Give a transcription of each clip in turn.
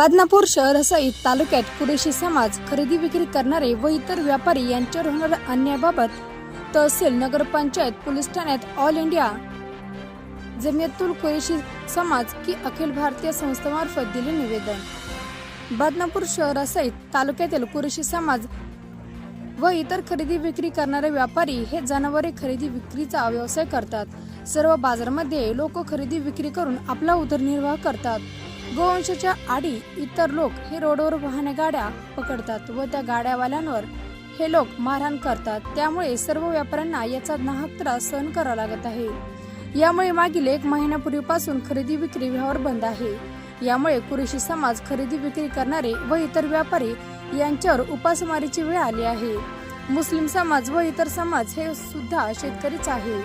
बदनापूर शहरासहित तालुक्यात कुरेशी समाज खरेदी विक्री करणारे व इतर व्यापारी यांच्यावर होणाऱ्या अन्यायाबाबत तहसील नगरपंचायत पोलीस ठाण्यात ऑल इंडिया. जमियतुल कुरेशी समाज की अखिल भारतीय संस्थेमार्फत दिले निवेदन. बदनापूर शहरासहित तालुक्यातील कुरेशी समाज व इतर खरेदी विक्री करणारे व्यापारी हे जनावरे खरेदी विक्रीचा व्यवसाय करतात. सर्व बाजारामध्ये लोक खरेदी विक्री करून आपला उदरनिर्वाह करतात. गोवंशाच्या आडी इतर लोक हे रोडवर वाहने गाड्या पकडतात व त्या गाड्यावाल्यांवर हे लोक मारहाण करतात. त्यामुळे सर्व व्यापाऱ्यांना याचा नाहक त्रास सहन करावा लागत आहे. यामुळे मागील एक महिन्यापूर्वीपासून खरेदी विक्री व्यवहार बंद आहे. यामुळे कुरेशी समाज खरेदी विक्री करणारे व इतर व्यापारी यांच्यावर उपासमारीची वेळ आली आहे. मुस्लिम समाज व इतर समाज हे सुद्धा शेतकरीच आहे.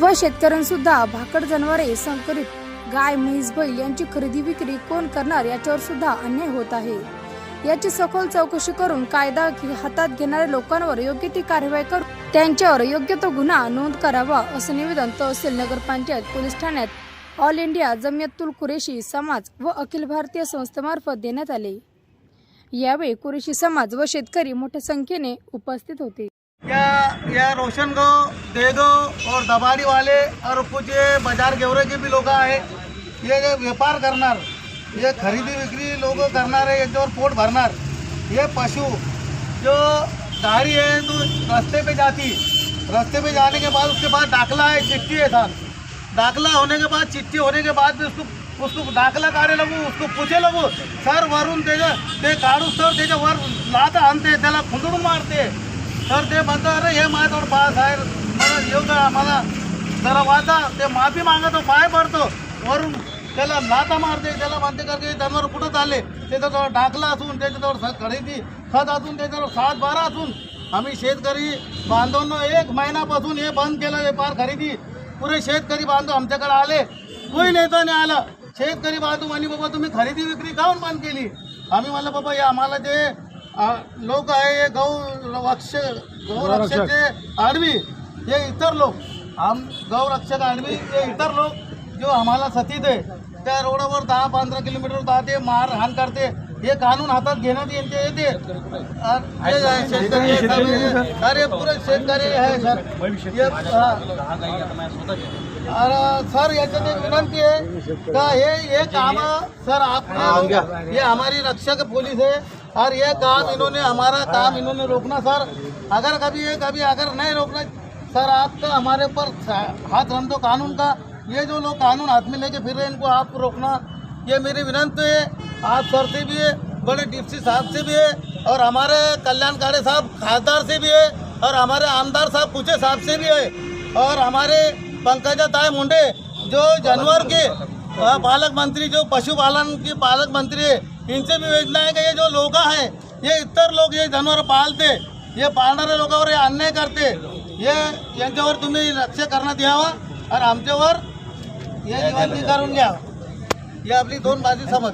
व शेतकऱ्यांसुद्धा भाकड जनावरे संकरित गाय म्हैस बैल यांची खरेदी विक्री कोण करणार याच्यावर सुद्धा अन्याय होत आहे. याची सखोल चौकशी करून कायदा हातात घेणाऱ्या लोकांवर योग्य ती कार्यवाही करून त्यांच्यावर योग्य तो गुन्हा नोंद करावा असं निवेदन तहसील नगरपंचायत पोलीस ठाण्यात ऑल इंडिया जमियतुल कुरेशी समाज व अखिल भारतीय संस्थेमार्फत देण्यात आले. यावेळी कुरेशी समाज व शेतकरी मोठ्या संख्येने उपस्थित होते. या या रोशन गो देगो और दबाड़ी वाले और कुछ बाज़ार गेवरे के भी लोग आहे ये जे व्यापार ये खरेदी विक्री लोग करणार है याच्यावर पोट भरणार ये पशु जो गाड़ी है तो रास्ते पे जाती, रास्ते पे जाने के बाद उसके बाद दाखला है, चिट्ठी है साथ दाखला होने के बाद, चिट्ठी होने के बाद भी उसको उसको दाखला काढे लगू, उसको पूछे लगू, सर वरून त्याच्या ते काढू सर त्याच्या वर लात आणते त्याला खुंदडून मारते तर ते म्हणतं अरे हे माझ्याजवळ पास आहे. मला येऊ का आम्हाला जरा वाचा. ते माफी मागतो पाय पडतो. वरून त्याला लाता मारते त्याला म्हणते का की जनावर कुठं चालले? त्याच्याजवळ डाकला असून त्याच्याजवळ स- खरेदी खत असून त्याच्याजवळ सात बारा असून. आम्ही शेतकरी बांधवनं एक महिन्यापासून हे बंद केलं हे पार खरेदी. पुरे शेतकरी बांधव आमच्याकडे आले. कोणी नेता नाही आलं. शेतकरी बांधव म्हणे बाबा तुम्ही खरेदी विक्री काऊन बंद केली? आम्ही म्हणलं बाबा हे आम्हाला ते लोक आहे हे गौ रक्ष गौरक्षकचे आडवी हे इतर लोक. आम गौरक्षक आडवी हे इतर लोक जो आम्हाला सती दे. त्या रोडावर दहा पंधरा किलोमीटर जाते मारहाण करते. हे कानून हातात घेण्यात येते येते. अरे हे आहे हे पुरे शेतकरी आहे सर. हे- हा. अरे सर याच्यात एक विनंती है का ये ये काम सर आपने ये हमारी रक्षा के पुलिस है और ये काम इन्होंने, हमारा काम इन्होंने रोकना, सर। अगर कभी ये, कभी अगर नहीं रोकना, सर आपका हमारे ऊपर हाथ रन दो कानून का। ये जो लोग कानून हाथ में लेके फिर रहे इनको आप रोकना। ये मेरी विनंती है, आप सर से भी है, बड़े डिप्टी साहब से भी है, और हमारे कल्याणकारी साहब, खासदार से भी है, और हमारे आमदार साहब, पूछे साहब से भी है, और हमारे पंकजा ताय मुंडे, जो जानवर के पालक मंत्री, जो पशुपालन की पालक मंत्री है इनसे भी वेदना है कि ये जो लोग हैं ये इतर लोक हे जानवर पाळते हे पाळणाऱ्या लोकांवर हे अन्याय करते हे यांच्यावर तुम्ही लक्ष करण्यात यावा आणि आमच्यावर हे निवांती करून घ्या. ही आपली दोन बाजू समज.